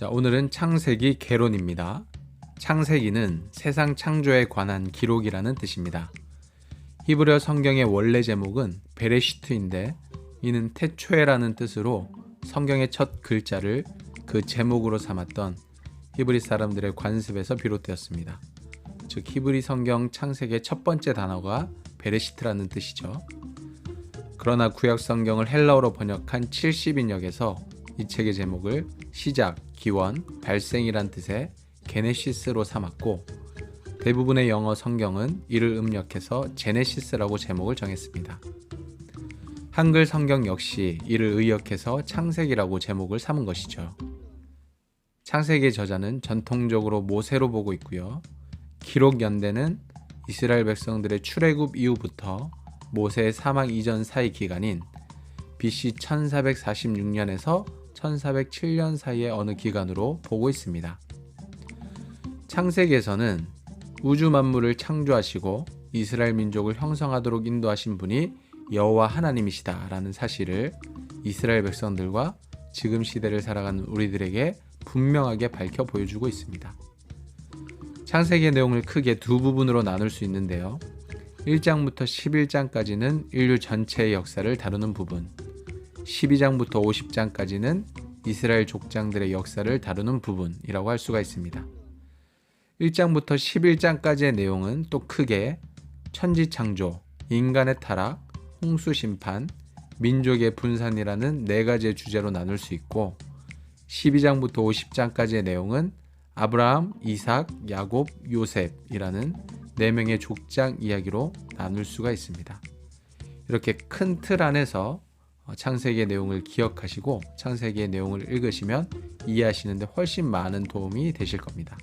자, 오늘은 창세기 개론입니다. 창세기는 세상 창조에 관한 기록이라는 뜻입니다. 히브리어 성경의 원래 제목은 베레시트인데 이는 태초에라는 뜻으로 성경의 첫 글자를 그 제목으로 삼았던 히브리 사람들의 관습에서 비롯되었습니다. 즉 히브리 성경 창세기의 첫 번째 단어가 베레시트라는 뜻이죠. 그러나 구약 성경을 헬라어로 번역한 70인역에서 이 책의 제목을 시작, 기원, 발생이란 뜻의 게네시스로 삼았고 대부분의 영어 성경은 이를 음력해서 제네시스라고 제목을 정했습니다. 한글 성경 역시 이를 의역해서 창세기라고 제목을 삼은 것이죠. 창세기의 저자는 전통적으로 모세로 보고 있고요. 기록 연대는 이스라엘 백성들의 출애굽 이후부터 모세의 사망 이전 사이 기간인 BC 1446년에서 1407년 사이의 어느 기간으로 보고 있습니다. 창세기에서는 우주 만물을 창조하시고 이스라엘 민족을 형성하도록 인도하신 분이 여호와 하나님이시다라는 사실을 이스라엘 백성들과 지금 시대를 살아가는 우리들에게 분명하게 밝혀 보여주고 있습니다. 창세기의 내용을 크게 두 부분으로 나눌 수 있는데요. 1장부터 11장까지는 인류 전체의 역사를 다루는 부분, 12장부터 50장까지는 이스라엘 족장들의 역사를 다루는 부분이라고 할 수가 있습니다. 1장부터 11장까지의 내용은 또 크게 천지 창조, 인간의 타락, 홍수 심판, 민족의 분산이라는 네 가지의 주제로 나눌 수 있고 12장부터 50장까지의 내용은 아브라함, 이삭, 야곱, 요셉이라는 네 명의 족장 이야기로 나눌 수가 있습니다. 이렇게 큰 틀 안에서 창세기의 내용을 기억하시고 창세기의 내용을 읽으시면 이해하시는데 훨씬 많은 도움이 되실 겁니다.